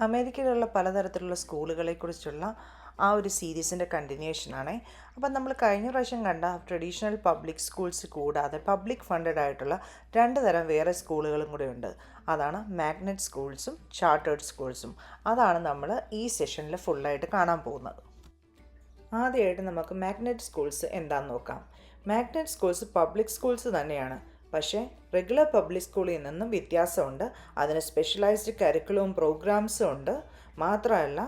അമേരിക്കയിലുള്ള പലതരത്തിലുള്ള സ്കൂളുകളെക്കുറിച്ചുള്ള ആ ഒരു സീരീസിന്റെ കണ്ടിന്യൂഷനാണ്. അപ്പം നമ്മൾ കഴിഞ്ഞ പ്രാവശ്യം കണ്ട ട്രഡീഷണൽ പബ്ലിക് സ്കൂൾസ് കൂടാതെ പബ്ലിക് ഫണ്ടഡ് ആയിട്ടുള്ള രണ്ട് തരം വേറെ സ്കൂളുകളും കൂടെ ഉണ്ട്. അതാണ് മാഗ്നറ്റ് സ്കൂൾസും ചാർട്ടേഡ് സ്കൂൾസും. അതാണ് നമ്മൾ ഈ സെഷനിൽ ഫുള്ളായിട്ട് കാണാൻ പോകുന്നത്. ആദ്യമായിട്ട് നമുക്ക് മാഗ്നറ്റ് സ്കൂൾസ് എന്താണെന്ന് നോക്കാം. മാഗ്നറ്റ് സ്കൂൾസ് പബ്ലിക് സ്കൂൾസ് തന്നെയാണ്. പക്ഷേ റെഗുലർ പബ്ലിക് സ്കൂളിൽ നിന്നും വ്യത്യാസമുണ്ട്. അതിന് സ്പെഷ്യലൈസ്ഡ് കരിക്കുലവും പ്രോഗ്രാംസും ഉണ്ട്. മാത്രമല്ല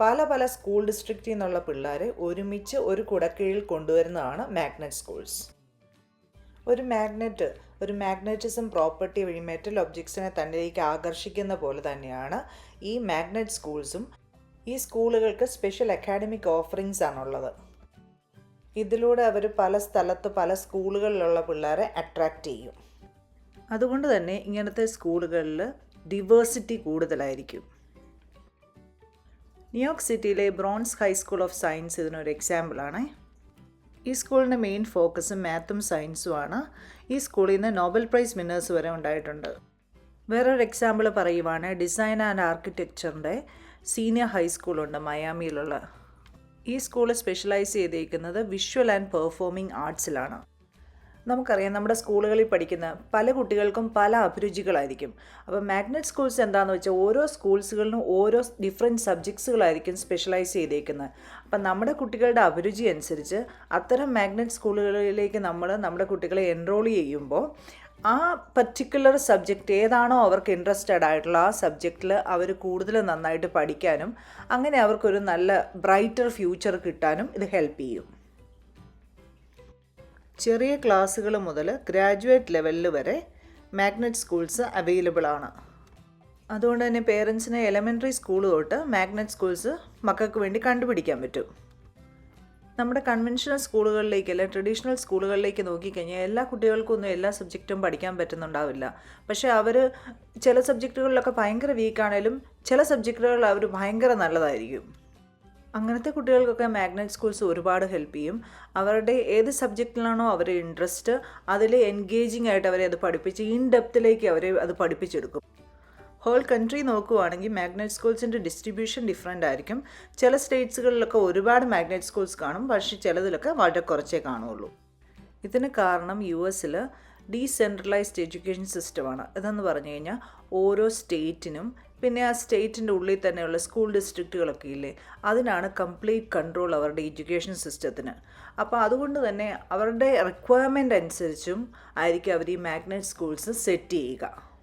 പല പല സ്കൂൾ ഡിസ്ട്രിക്റ്റിൽ നിന്നുള്ള പിള്ളേരെ ഒരുമിച്ച് ഒരു കുടക്കീഴിൽ കൊണ്ടുവരുന്നതാണ് മാഗ്നറ്റ് സ്കൂൾസ് ഒരു മാഗ്നറ്റ് ഒരു മാഗ്നറ്റിസം പ്രോപ്പർട്ടി വഴി മെറ്റൽ ഒബ്ജക്ട്സിനെ തന്നിലേക്ക് ആകർഷിക്കുന്ന പോലെ തന്നെയാണ് ഈ മാഗ്നറ്റ് സ്കൂൾസും ഈ സ്കൂളുകൾക്ക് സ്പെഷ്യൽ അക്കാഡമിക് ഓഫറിങ്സ് ആണുള്ളത്. ഇതിലൂടെ അവർ പല സ്ഥലത്ത് പല സ്കൂളുകളിലുള്ള പിള്ളേരെ അട്രാക്റ്റ് ചെയ്യും. അതുകൊണ്ട് തന്നെ ഇങ്ങനത്തെ സ്കൂളുകളിൽ ഡിവേഴ്സിറ്റി കൂടുതലായിരിക്കും. ന്യൂയോർക്ക് സിറ്റിയിലെ ബ്രോൺസ് ഹൈസ്കൂൾ ഓഫ് സയൻസ് ഇതിനൊരു എക്സാമ്പിളാണ് ഈ സ്കൂളിന്റെ മെയിൻ ഫോക്കസ് മാത്തും സയൻസുമാണ് ഈ സ്കൂളിൽ നിന്ന് നോബൽ പ്രൈസ് വിന്നേഴ്സ് വരെ ഉണ്ടായിട്ടുണ്ട്. വേറൊരു എക്സാമ്പിൾ പറയുവാണ് ഡിസൈൻ ആൻഡ് ആർക്കിടെക്ചറിന്റെ സീനിയർ ഹൈസ്കൂളുണ്ട് മയാമിയിലുള്ള ഈ സ്കൂൾ സ്പെഷ്യലൈസ് ചെയ്തിരിക്കുന്നത് വിഷ്വൽ ആൻഡ് പെർഫോമിംഗ് ആർട്സിലാണ് നമുക്കറിയാം നമ്മുടെ സ്കൂളുകളിൽ പഠിക്കുന്ന പല കുട്ടികൾക്കും പല അഭിരുചികളായിരിക്കും. അപ്പോൾ മാഗ്നറ്റ് സ്കൂൾസ് എന്താണെന്ന് വെച്ചാൽ ഓരോ സ്കൂൾസുകളിലും ഓരോ ഡിഫറെന്റ് സബ്ജക്ട്സുകളായിരിക്കും സ്പെഷ്യലൈസ് ചെയ്തേക്കുന്നത്. അപ്പം നമ്മുടെ കുട്ടികളുടെ അഭിരുചി അനുസരിച്ച് അത്തരം മാഗ്നറ്റ് സ്കൂളുകളിലേക്ക് നമ്മൾ നമ്മുടെ കുട്ടികളെ എൻറോൾ ചെയ്യുമ്പോൾ ആ പർട്ടിക്കുലർ സബ്ജക്റ്റ് ഏതാണോ അവർക്ക് ഇൻട്രസ്റ്റഡ് ആയിട്ടുള്ള ആ സബ്ജക്റ്റിൽ അവർ കൂടുതൽ നന്നായിട്ട് പഠിക്കാനും അങ്ങനെ അവർക്കൊരു നല്ല ബ്രൈറ്റർ ഫ്യൂച്ചർ കിട്ടാനും ഇത് ഹെൽപ്പ് ചെയ്യും. ചെറിയ ക്ലാസ്സുകൾ മുതൽ ഗ്രാജുവേറ്റ് ലെവലിൽ വരെ മാഗ്നറ്റ് സ്കൂൾസ് അവൈലബിൾ ആണ്. അതുകൊണ്ട് തന്നെ പേരൻസിന് എലമെന്ററി സ്കൂൾ തൊട്ട് മാഗ്നറ്റ് സ്കൂൾസ് മക്കൾക്ക് വേണ്ടി കണ്ടുപിടിക്കാൻ പറ്റും. നമ്മുടെ കൺവെൻഷണൽ സ്കൂളുകളിലേക്ക് അല്ലെങ്കിൽ ട്രഡീഷണൽ സ്കൂളുകളിലേക്ക് നോക്കിക്കഴിഞ്ഞാൽ എല്ലാ കുട്ടികൾക്കും ഒന്നും എല്ലാ സബ്ജക്റ്റും പഠിക്കാൻ പറ്റുന്നുണ്ടാവില്ല. പക്ഷേ അവർ ചില സബ്ജക്റ്റുകളിലൊക്കെ ഭയങ്കര വീക്കാണേലും ചില സബ്ജക്റ്റുകളിൽ അവർ ഭയങ്കര നല്ലതായിരിക്കും. അങ്ങനത്തെ കുട്ടികൾക്കൊക്കെ മാഗ്നറ്റ് സ്കൂൾസ് ഒരുപാട് ഹെൽപ്പ് ചെയ്യും. അവരുടെ ഏത് സബ്ജക്റ്റിലാണോ അവരെ ഇൻട്രസ്റ്റ് അതിൽ എൻഗേജിങ് ആയിട്ട് അവരെ അത് പഠിപ്പിച്ച് ഇൻ ഡെപ്തിലേക്ക് അവരെ അത് പഠിപ്പിച്ചെടുക്കും. ഹോൾ കൺട്രി നോക്കുവാണെങ്കിൽ മാഗ്നറ്റ് സ്കൂൾസിന്റെ ഡിസ്ട്രിബ്യൂഷൻ ഡിഫറെന്റ് ആയിരിക്കും. ചില സ്റ്റേറ്റ്സുകളിലൊക്കെ ഒരുപാട് മാഗ്നറ്റ് സ്കൂൾസ് കാണും. പക്ഷേ ചിലതിലൊക്കെ വളരെ കുറച്ചേ കാണുള്ളൂ. ഇതിന് കാരണം യു എസിൽ ഡീസെൻട്രലൈസ്ഡ് എഡ്യൂക്കേഷൻ സിസ്റ്റമാണ് ഇതെന്ന് പറഞ്ഞു കഴിഞ്ഞാൽ ഓരോ സ്റ്റേറ്റിനും പിന്നെ ആ സ്റ്റേറ്റിന്റെ ഉള്ളിൽ തന്നെയുള്ള സ്കൂൾ ഡിസ്ട്രിക്റ്റുകളൊക്കെ ഇല്ലേ? അതിനാണ് കംപ്ലീറ്റ് കൺട്രോൾ അവരുടെ എഡ്യൂക്കേഷൻ സിസ്റ്റത്തിന് അപ്പോൾ അതുകൊണ്ട് തന്നെ അവരുടെ റിക്വയർമെന്റ് അനുസരിച്ചും ആയിരിക്കും അവർ ഈ മാഗ്നറ്റ് സ്കൂൾസ് സെറ്റ് ചെയ്യുക.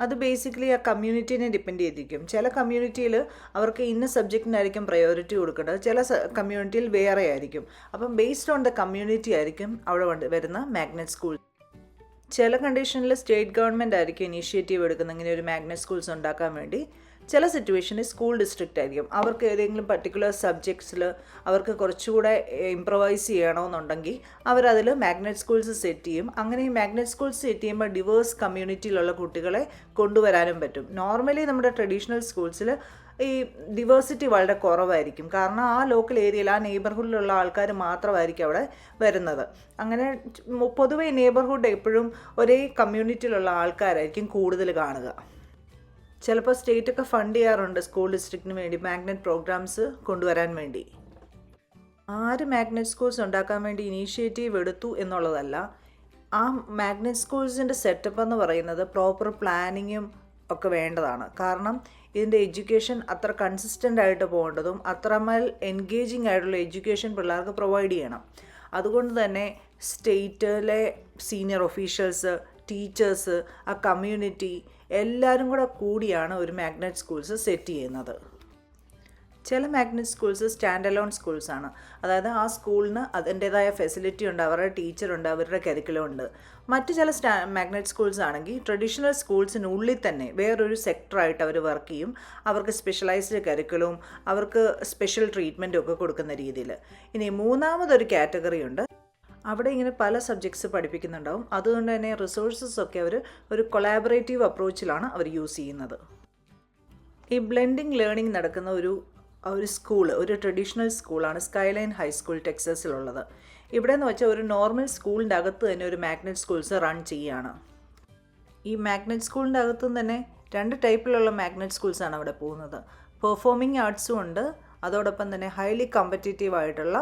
അത് ബേസിക്കലി ആ കമ്മ്യൂണിറ്റീനെ ഡിപ്പെൻഡ് ചെയ്തിരിക്കും. ചില കമ്മ്യൂണിറ്റിയിൽ അവർക്ക് ഇന്ന സബ്ജക്റ്റിനായിരിക്കും പ്രയോറിറ്റി കൊടുക്കേണ്ടത്. ചില കമ്മ്യൂണിറ്റിയിൽ വേറെ ആയിരിക്കും. അപ്പം ബേസ്ഡ് ഓൺ ദ കമ്മ്യൂണിറ്റി ആയിരിക്കും അവിടെ വരുന്ന മാഗ്നറ്റ് സ്കൂൾ ചില കണ്ടീഷനിൽ സ്റ്റേറ്റ് ഗവൺമെന്റ് ആയിരിക്കും ഇനീഷ്യേറ്റീവ് എടുക്കുന്ന ഇങ്ങനെ ഒരു മാഗ്നറ്റ് സ്കൂൾസ് ഉണ്ടാക്കാൻ വേണ്ടി. ചില സിറ്റുവേഷനിൽ സ്കൂൾ ഡിസ്ട്രിക്റ്റ് ആയിരിക്കും. അവർക്ക് ഏതെങ്കിലും പർട്ടിക്കുലർ സബ്ജക്ട്സിൽ അവർക്ക് കുറച്ചുകൂടെ ഇമ്പ്രവൈസ് ചെയ്യണമെന്നുണ്ടെങ്കിൽ അവരതിൽ മാഗ്നറ്റ് സ്കൂൾസ് സെറ്റ് ചെയ്യും. അങ്ങനെ ഈ മാഗ്നറ്റ് സ്കൂൾസ് സെറ്റ് ചെയ്യുമ്പോൾ ഡിവേഴ്സ് കമ്മ്യൂണിറ്റിയിലുള്ള കുട്ടികളെ കൊണ്ടുവരാനും പറ്റും. നോർമലി നമ്മുടെ ട്രഡീഷണൽ സ്കൂൾസിൽ ഈ ഡിവേഴ്സിറ്റി വളരെ കുറവായിരിക്കും. കാരണം ആ ലോക്കൽ ഏരിയയിൽ ആ നെയ്ബർഹുഡിലുള്ള ആൾക്കാർ മാത്രമായിരിക്കും അവിടെ വരുന്നത്. അങ്ങനെ പൊതുവേ നെയ്ബർഹുഡ് എപ്പോഴും ഒരേ കമ്മ്യൂണിറ്റിയിലുള്ള ആൾക്കാരായിരിക്കും കൂടുതൽ കാണുക. ചിലപ്പോൾ സ്റ്റേറ്റ് ഒക്കെ ഫണ്ട് ചെയ്യാറുണ്ട് സ്കൂൾ ഡിസ്ട്രിക്റ്റിന് വേണ്ടി മാഗ്നറ്റ് പ്രോഗ്രാംസ് കൊണ്ടുവരാൻ വേണ്ടി. ആര് മാഗ്നറ്റ് സ്കൂൾസ് ഉണ്ടാക്കാൻ വേണ്ടി ഇനീഷ്യേറ്റീവ് എടുത്തു എന്നുള്ളതല്ല ആ മാഗ്നറ്റ് സ്കൂൾസിന്റെ സെറ്റപ്പ് എന്ന് പറയുന്നത് പ്രോപ്പർ പ്ലാനിങ്ങും ഒക്കെ വേണ്ടതാണ്. കാരണം ഇതിന്റെ എഡ്യൂക്കേഷൻ അത്ര കൺസിസ്റ്റന്റ് ആയിട്ട് പോകേണ്ടതും അത്രമേൽ എൻഗേജിങ് ആയിട്ടുള്ള എഡ്യൂക്കേഷൻ പിള്ളേർക്ക് പ്രൊവൈഡ് ചെയ്യണം. അതുകൊണ്ട് തന്നെ സ്റ്റേറ്റിലെ സീനിയർ ഒഫീഷ്യൽസ് ടീച്ചേഴ്സ് ആ കമ്മ്യൂണിറ്റി എല്ലാവരും കൂടെ കൂടിയാണ് ഒരു മാഗ്നറ്റ് സ്കൂൾസ് സെറ്റ് ചെയ്യുന്നത്. ചില മാഗ്നറ്റ് സ്കൂൾസ് സ്റ്റാൻഡ് അലോൺ സ്കൂൾസാണ് അതായത് ആ സ്കൂളിന് അതിന്റേതായ ഫെസിലിറ്റി ഉണ്ട് അവരുടെ ടീച്ചറുണ്ട് അവരുടെ കരിക്കുലം ഉണ്ട്. മറ്റ് ചില സ്റ്റാ മാഗ്നറ്റ് സ്കൂൾസ് ആണെങ്കിൽ ട്രഡീഷണൽ സ്കൂൾസിനുള്ളിൽ തന്നെ വേറൊരു സെക്ടറായിട്ട് അവർ വർക്ക് ചെയ്യും. അവർക്ക് സ്പെഷ്യലൈസ്ഡ് കരിക്കുലവും അവർക്ക് സ്പെഷ്യൽ ട്രീറ്റ്മെന്റും ഒക്കെ കൊടുക്കുന്ന രീതിയിൽ ഇനി മൂന്നാമതൊരു കാറ്റഗറി ഉണ്ട് അവിടെ ഇങ്ങനെ പല സബ്ജക്ട്സ് പഠിപ്പിക്കുന്നുണ്ടാവും. അതുകൊണ്ട് തന്നെ റിസോഴ്സസ് ഒക്കെ അവർ ഒരു കൊളാബറേറ്റീവ് അപ്രോച്ചിലാണ് അവർ യൂസ് ചെയ്യുന്നത്. ഈ ബ്ലെൻഡിങ് ലേണിംഗ് നടക്കുന്ന ഒരു ഒരു സ്കൂൾ ഒരു ട്രഡീഷണൽ സ്കൂളാണ് സ്കൈലൈൻ ഹൈസ്കൂൾ ടെക്സസിലുള്ളത് ഇവിടെ എന്ന് വെച്ചാൽ ഒരു നോർമൽ സ്കൂളിന്റെ അകത്ത് തന്നെ ഒരു മാഗ്നറ്റ് സ്കൂൾസ് റൺ ചെയ്യുകയാണ് ഈ മാഗ്നറ്റ് സ്കൂളിന്റെ അകത്തും തന്നെ രണ്ട് ടൈപ്പിലുള്ള മാഗ്നറ്റ് സ്കൂൾസാണ് അവിടെ പോകുന്നത്. പെർഫോമിംഗ് ആർട്സും ഉണ്ട്. അതോടൊപ്പം തന്നെ ഹൈലി കോമ്പറ്റേറ്റീവ് ആയിട്ടുള്ള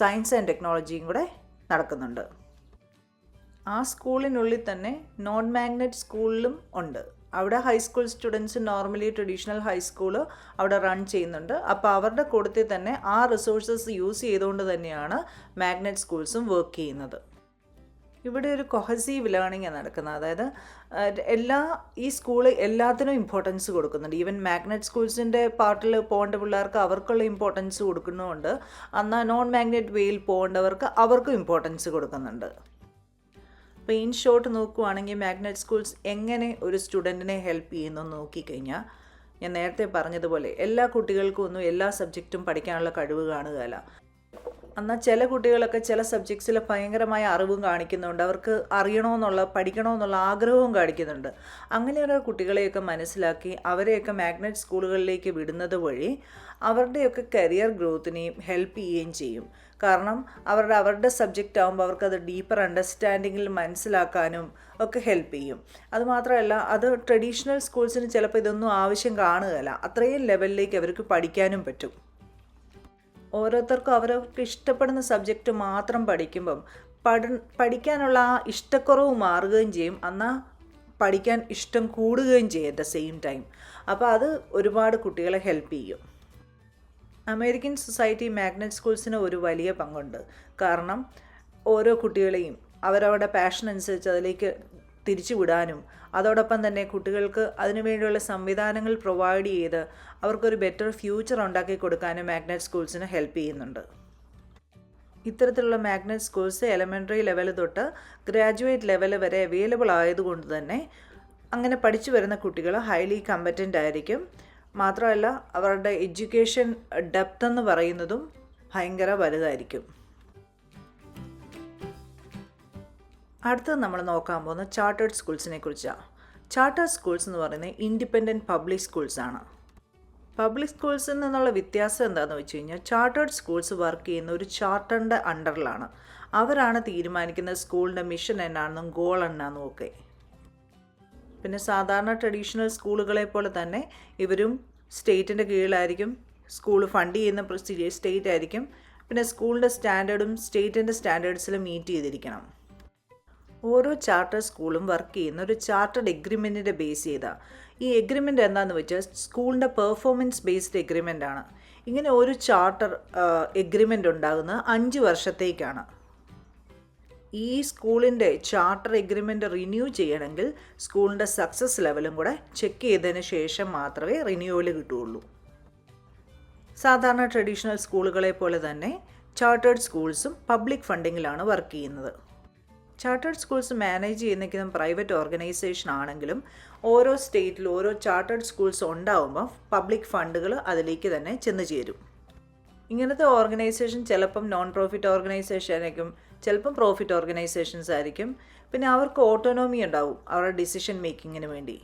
സയൻസ് ആൻഡ് ടെക്നോളജിയും കൂടെ നടക്കുന്നുണ്ട്. ആ സ്കൂളിനുള്ളിൽ തന്നെ നോൺ മാഗ്നറ്റ് സ്കൂളിലും ഉണ്ട്. അവിടെ high school students normally traditional high school അവിടെ റൺ ചെയ്യുന്നുണ്ട്. അപ്പോൾ അവരുടെ കൂട്ടത്തിൽ തന്നെ ആ റിസോഴ്സസ് യൂസ് ചെയ്തുകൊണ്ട് തന്നെയാണ് മാഗ്നറ്റ് സ്കൂൾസും വർക്ക് ചെയ്യുന്നത്. ഇവിടെ ഒരു കൊഹസീവ് ലേണിംഗ് നടക്കുന്നത്. അതായത് എല്ലാ ഈ സ്കൂൾ എല്ലാത്തിനും ഇമ്പോർട്ടൻസ് കൊടുക്കുന്നുണ്ട്. ഈവൻ മാഗ്നറ്റ് സ്കൂൾസിന്റെ പാർട്ടിൽ പോകേണ്ട പിള്ളേർക്ക് അവർക്കുള്ള ഇമ്പോർട്ടൻസ് കൊടുക്കുന്നുമുണ്ട്. എന്നാൽ നോൺ മാഗ്നറ്റ് വേയിൽ പോകേണ്ടവർക്ക് അവർക്കും ഇമ്പോർട്ടൻസ് കൊടുക്കുന്നുണ്ട്. അപ്പോൾ ഇൻ ഷോർട്ട് നോക്കുവാണെങ്കിൽ മാഗ്നറ്റ് സ്കൂൾസ് എങ്ങനെ ഒരു സ്റ്റുഡന്റിനെ ഹെൽപ്പ് ചെയ്യുന്നു നോക്കിക്കഴിഞ്ഞാൽ ഞാൻ നേരത്തെ പറഞ്ഞതുപോലെ എല്ലാ കുട്ടികൾക്കും ഒന്നും എല്ലാ സബ്ജക്റ്റും പഠിക്കാനുള്ള കഴിവ് കാണുകയില്ല. എന്നാൽ ചില കുട്ടികളൊക്കെ ചില സബ്ജക്ട്സിൽ ഭയങ്കരമായ അറിവും കാണിക്കുന്നുണ്ട്. അവർക്ക് അറിയണമെന്നുള്ള പഠിക്കണമെന്നുള്ള ആഗ്രഹവും കാണിക്കുന്നുണ്ട്. അങ്ങനെയുള്ള കുട്ടികളെയൊക്കെ മനസ്സിലാക്കി അവരെയൊക്കെ മാഗ്നറ്റ് സ്കൂളുകളിലേക്ക് വിടുന്നത് വഴി അവരുടെയൊക്കെ കരിയർ ഗ്രോത്തിനെയും ഹെൽപ്പ് ചെയ്യുകയും ചെയ്യും. കാരണം അവരുടെ അവരുടെ സബ്ജക്റ്റ് ആകുമ്പോൾ അവർക്കത് ഡീപ്പർ അണ്ടർസ്റ്റാൻഡിങ്ങിൽ മനസ്സിലാക്കാനും ഒക്കെ ഹെൽപ്പ് ചെയ്യും. അതുമാത്രമല്ല അത് ട്രഡീഷണൽ സ്കൂൾസിന് ചിലപ്പോൾ ഇതൊന്നും ആവശ്യം കാണുകയില്ല. അത്രയും ലെവലിലേക്ക് അവർക്ക് പഠിക്കാനും പറ്റും. ഓരോരുത്തർക്കും അവരവർക്ക് ഇഷ്ടപ്പെടുന്ന സബ്ജക്റ്റ് മാത്രം പഠിക്കുമ്പം പഠ പഠിക്കാനുള്ള ആ ഇഷ്ടക്കുറവ് മാറുകയും ചെയ്യും. എന്നാൽ പഠിക്കാൻ ഇഷ്ടം കൂടുകയും ചെയ്യും അറ്റ് ദ സെയിം ടൈം അപ്പോൾ അത് ഒരുപാട് കുട്ടികളെ ഹെൽപ്പ് ചെയ്യും. അമേരിക്കൻ സൊസൈറ്റി മാഗ്നറ്റ് സ്കൂൾസിന് ഒരു വലിയ പങ്കുണ്ട്. കാരണം ഓരോ കുട്ടികളെയും അവരവരുടെ പാഷൻ അനുസരിച്ച് അതിലേക്ക് തിരിച്ചു വിടാനും അതോടൊപ്പം തന്നെ കുട്ടികൾക്ക് അതിനുവേണ്ടിയുള്ള സംവിധാനങ്ങൾ പ്രൊവൈഡ് ചെയ്ത് അവർക്കൊരു ബെറ്റർ ഫ്യൂച്ചർ ഉണ്ടാക്കി കൊടുക്കാനും മാഗ്നറ്റ് സ്കൂൾസിന് ഹെൽപ്പ് ചെയ്യുന്നുണ്ട്. ഇത്തരത്തിലുള്ള മാഗ്നറ്റ് സ്കൂൾസ് എലമെന്ററി ലെവൽ തൊട്ട് ഗ്രാജുവേറ്റ് ലെവൽ വരെ അവൈലബിൾ ആയതുകൊണ്ട് തന്നെ അങ്ങനെ പഠിച്ചു വരുന്ന കുട്ടികൾ ഹൈലി കമ്പറ്റന്റ് ആയിരിക്കും. മാത്രമല്ല അവരുടെ എഡ്യൂക്കേഷൻ ഡെപ്ത് എന്ന് പറയുന്നതും ഭയങ്കര വലുതായിരിക്കും. അടുത്തത് നമ്മൾ നോക്കാൻ പോകുന്നത് ചാർട്ടേഡ് സ്കൂൾസിനെ കുറിച്ചാണ് ചാർട്ടേഡ് സ്കൂൾസ് എന്ന് പറയുന്നത് ഇൻഡിപെൻഡന്റ് പബ്ലിക് സ്കൂൾസാണ് പബ്ലിക് സ്കൂൾസിൽ നിന്നുള്ള വ്യത്യാസം എന്താണെന്ന് വെച്ച് കഴിഞ്ഞാൽ ചാർട്ടേഡ് സ്കൂൾസ് വർക്ക് ചെയ്യുന്ന ഒരു ചാർട്ടറിന്റെ അണ്ടറിലാണ് അവരാണ് തീരുമാനിക്കുന്നത് സ്കൂളിന്റെ മിഷൻ എന്നാണെന്നും ഗോൾ എന്നാണെന്നും ഒക്കെ. പിന്നെ സാധാരണ ട്രഡീഷണൽ സ്കൂളുകളെ പോലെ തന്നെ ഇവരും സ്റ്റേറ്റിന്റെ കീഴിലായിരിക്കും സ്കൂൾ ഫണ്ട് ചെയ്യുന്ന സ്റ്റേറ്റ് ആയിരിക്കും പിന്നെ സ്കൂളിന്റെ സ്റ്റാൻഡേർഡും സ്റ്റേറ്റിന്റെ സ്റ്റാൻഡേർഡ്സിലും മീറ്റ് ചെയ്തിരിക്കണം. ഓരോ ചാർട്ടർ സ്കൂളും വർക്ക് ചെയ്യുന്ന ഒരു ചാർട്ടർഡ് എഗ്രിമെന്റിന്റെ ബേസ് ചെയ്താൽ ഈ എഗ്രിമെന്റ് എന്താണെന്ന് വെച്ചാൽ സ്കൂളിന്റെ പെർഫോമൻസ് ബേസ്ഡ് എഗ്രിമെന്റ് ആണ്. ഇങ്ങനെ ഒരു ചാർട്ടർ എഗ്രിമെന്റ് ഉണ്ടാകുന്നത് അഞ്ച് വർഷത്തേക്കാണ്. ഈ സ്കൂളിന്റെ ചാർട്ടർ എഗ്രിമെന്റ് റിന്യൂ ചെയ്യണമെങ്കിൽ സ്കൂളിന്റെ സക്സസ് ലെവലും കൂടെ ചെക്ക് ചെയ്തതിന് ശേഷം മാത്രമേ റിന്യൂവൽ കിട്ടുകയുള്ളൂ. സാധാരണ ട്രഡീഷണൽ സ്കൂളുകളെ പോലെ തന്നെ ചാർട്ടേഡ് സ്കൂൾസും പബ്ലിക് ഫണ്ടിങ്ങിലാണ് വർക്ക് ചെയ്യുന്നത്. ചാർട്ടേഡ് സ്കൂൾസ് മാനേജ് ചെയ്യുന്നതും പ്രൈവറ്റ് ഓർഗനൈസേഷൻ ആണെങ്കിലും ഓരോ സ്റ്റേറ്റിലും ഓരോ ചാർട്ടേഡ് സ്കൂൾസ് ഉണ്ടാവുമ്പോൾ പബ്ലിക് ഫണ്ടുകൾ അതിലേക്ക് തന്നെ ചെന്ന് ചേരും. ഇങ്ങനത്തെ ഓർഗനൈസേഷൻ ചിലപ്പം നോൺ പ്രോഫിറ്റ് ഓർഗനൈസേഷൻ ആയിരിക്കും ചിലപ്പം പ്രോഫിറ്റ് ഓർഗനൈസേഷൻസ് ആയിരിക്കും. പിന്നെ അവർക്ക് ഓട്ടോണോമി ഉണ്ടാവും അവരുടെ ഡിസിഷൻ മേക്കിങ്ങിന് വേണ്ടി.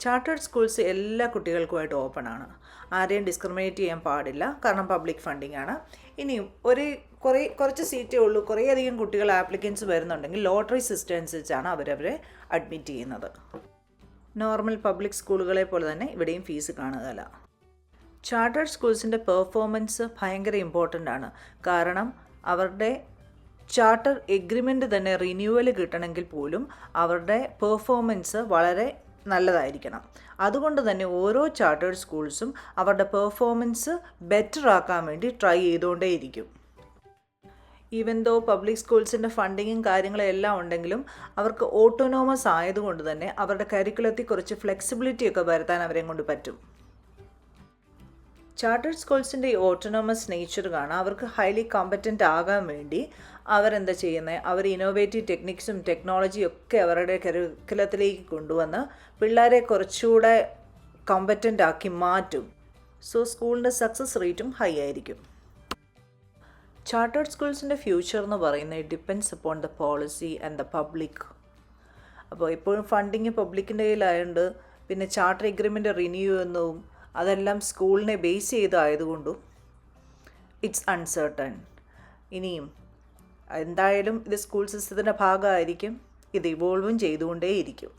ചാർട്ടേഡ് സ്കൂൾസ് എല്ലാ കുട്ടികൾക്കുമായിട്ട് ഓപ്പൺ ആണ്. ആരെയും ഡിസ്ക്രിമിനേറ്റ് ചെയ്യാൻ പാടില്ല. കാരണം പബ്ലിക് ഫണ്ടിങ് ആണ്. ഇനിയും ഒരു കുറേ കുറച്ച് സീറ്റേ ഉള്ളൂ. കുറേയധികം കുട്ടികൾ ആപ്ലിക്കൻസ് വരുന്നുണ്ടെങ്കിൽ ലോട്ടറി സിസ്റ്റം അനുസരിച്ചാണ് അവരവരെ അഡ്മിറ്റ് ചെയ്യുന്നത്. നോർമൽ പബ്ലിക് സ്കൂളുകളെ പോലെ തന്നെ ഇവിടെയും ഫീസ് കാണുകയില്ല. ചാർട്ടേഡ് സ്കൂൾസിന്റെ പെർഫോമൻസ് ഭയങ്കര ഇമ്പോർട്ടന്റ് ആണ്. കാരണം അവരുടെ ചാർട്ടർ എഗ്രിമെന്റ് തന്നെ റിന്യൂവൽ കിട്ടണമെങ്കിൽ പോലും അവരുടെ പെർഫോമൻസ് വളരെ നല്ലതായിരിക്കണം. അതുകൊണ്ട് തന്നെ ഓരോ ചാർട്ടേഡ് സ്കൂൾസും അവരുടെ പെർഫോമൻസ് ബെറ്റർ ആക്കാൻ വേണ്ടി ട്രൈ ചെയ്തുകൊണ്ടേയിരിക്കും. ഈവൻ ദോ പബ്ലിക് സ്കൂൾസിന്റെ ഫണ്ടിങ്ങും കാര്യങ്ങളും എല്ലാം ഉണ്ടെങ്കിലും അവർക്ക് ഓട്ടോണോമസ് ആയതുകൊണ്ട് തന്നെ അവരുടെ കരിക്കുലത്തിൽ കുറച്ച് ഫ്ലെക്സിബിലിറ്റി ഒക്കെ വരുത്താൻ അവരെ കൊണ്ട് പറ്റും. ചാർട്ടേഡ് സ്കൂൾസിന്റെ ഈ ഓട്ടോണോമസ് നേച്ചർ കാണാൻ അവർക്ക് ഹൈലി കോമ്പറ്റന്റ് ആകാൻ വേണ്ടി അവരെന്താ ചെയ്യുന്നത് അവർ ഇന്നോവേറ്റീവ് ടെക്നിക്സും ടെക്നോളജിയും ഒക്കെ അവരുടെ കരിക്കുലത്തിലേക്ക് കൊണ്ടുവന്ന് പിള്ളേരെ കുറച്ചുകൂടെ കോമ്പറ്റന്റ് ആക്കി മാറ്റും. സോ സ്കൂളിന്റെ സക്സസ് റേറ്റും ഹൈ ആയിരിക്കും. ചാർട്ടേഡ് സ്കൂൾസിന്റെ ഫ്യൂച്ചർ എന്ന് പറയുന്നത് depends upon the policy and the public അപ്പോൾ ഇപ്പോഴും ഫണ്ടിങ് പബ്ലിക്കിന്റെ കയ്യിലായതുകൊണ്ട് പിന്നെ ചാർട്ടർ എഗ്രിമെന്റ് റിന്യൂ എന്നതും അതെല്ലാം സ്കൂളിനെ ബേസ് ചെയ്തായതുകൊണ്ടും ഇറ്റ്സ് അൺസർട്ടൺ ഇനിയും എന്തായാലും ഇത് സ്കൂൾ സിസ്റ്റത്തിന്റെ ഭാഗമായിരിക്കും ഇത് ഇവോൾവും ചെയ്തുകൊണ്ടേയിരിക്കും.